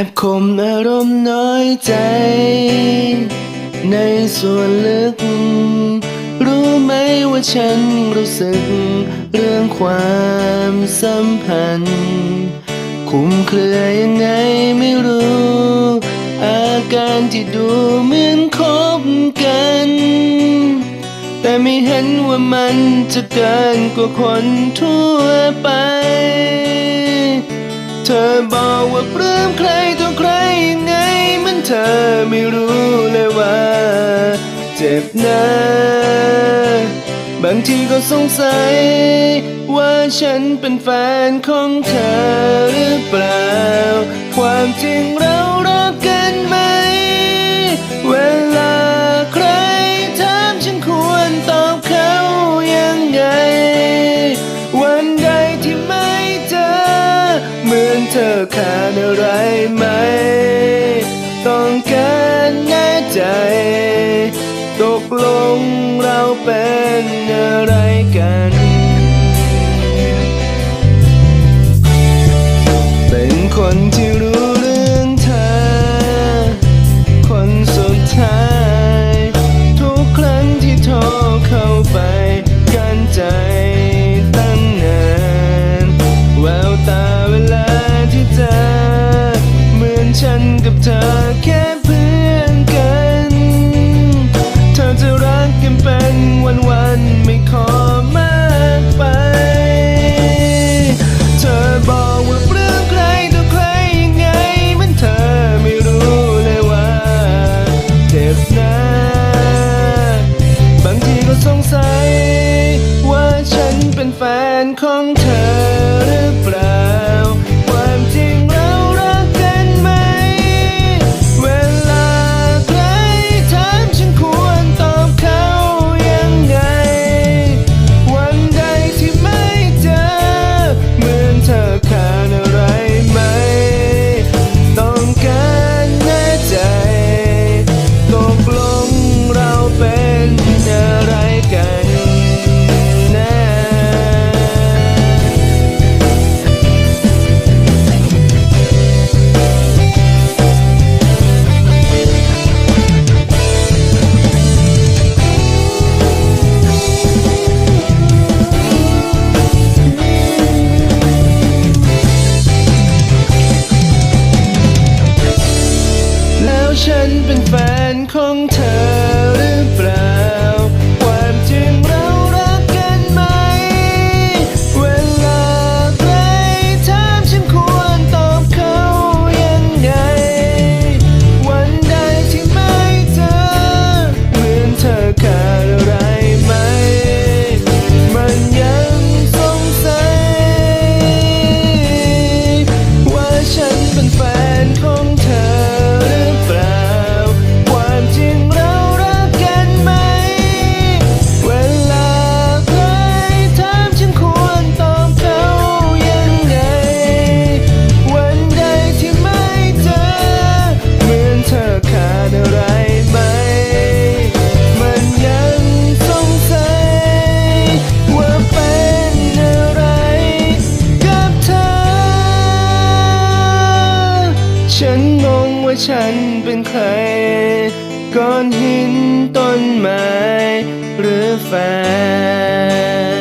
แอบคมอารมณ์น้อยใจ ในส่วนลึก รู้ไหมว่าฉันรู้สึก เรื่องความสัมพันธ์ คุ้มเครือยังไงไม่รู้ อาการที่ดูเหมือนคบกัน แต่ไม่เห็นว่ามันจะเกินกว่าคนทั่วไป เธอบอกว่าปลื้มใครตัวใครยังไง มันเธอไม่รู้เลยว่า เจ็บนะบางทีก็สงสัย ว่าฉันเป็นแฟนของเธอหรือเปล่า ความจริงเรา อะไรไหม ต้องการแน่ใจ ตกลงเราเป็นอะ ของเธ ฉันเป็นแฟนของเธอ ฉันงงว่าฉันเป็นใครก้อนหินต้นไม้หรือแฟน